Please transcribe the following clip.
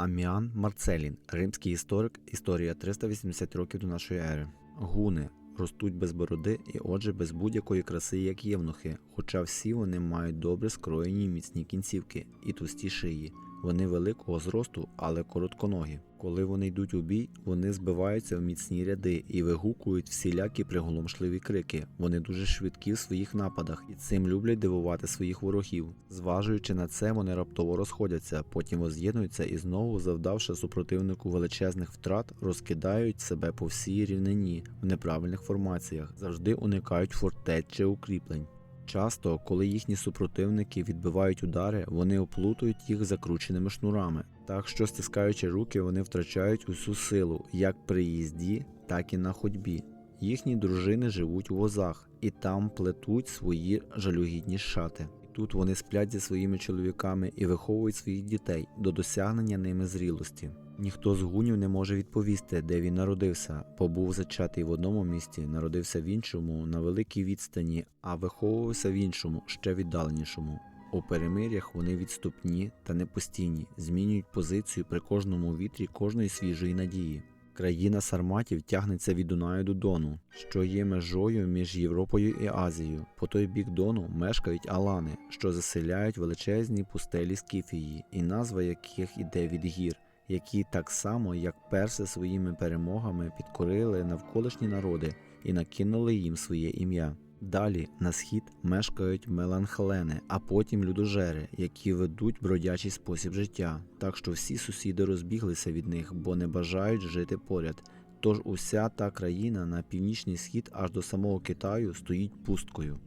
Аміан Марцелін, римський історик, історія 380 років до нашої ери. Гуни ростуть без бороди і отже без будь-якої краси, як євнухи, хоча всі вони мають добре скроєні міцні кінцівки і тусті шиї. Вони великого зросту, але коротконогі. Коли вони йдуть у бій, вони збиваються в міцні ряди і вигукують всілякі приголомшливі крики. Вони дуже швидкі в своїх нападах і цим люблять дивувати своїх ворогів. Зважуючи на це, вони раптово розходяться, потім воз'єднуються і знову, завдавши супротивнику величезних втрат, розкидають себе по всій рівнині в неправильних формаціях, завжди уникають фортець чи укріплень. Часто, коли їхні супротивники відбивають удари, вони оплутують їх закрученими шнурами. Так що, стискаючи руки, вони втрачають усю силу як при їзді, так і на ходьбі. Їхні дружини живуть у возах і там плетуть свої жалюгідні шати. Тут вони сплять зі своїми чоловіками і виховують своїх дітей до досягнення ними зрілості. Ніхто з гунів не може відповісти, де він народився, побув зачатий в одному місті, народився в іншому, на великій відстані, а виховувався в іншому, ще віддаленішому. У перемир'ях вони відступні та непостійні, змінюють позицію при кожному вітрі кожної свіжої надії. Країна сарматів тягнеться від Дунаю до Дону, що є межою між Європою і Азією. По той бік Дону мешкають алани, що заселяють величезні пустелі Скіфії, і назва яких іде від гір, які так само, як перси своїми перемогами підкорили навколишні народи і накинули їм своє ім'я. Далі на схід мешкають меланхолени, а потім людожери, які ведуть бродячий спосіб життя, так що всі сусіди розбіглися від них, бо не бажають жити поряд. Тож уся та країна на північний схід аж до самого Китаю стоїть пусткою.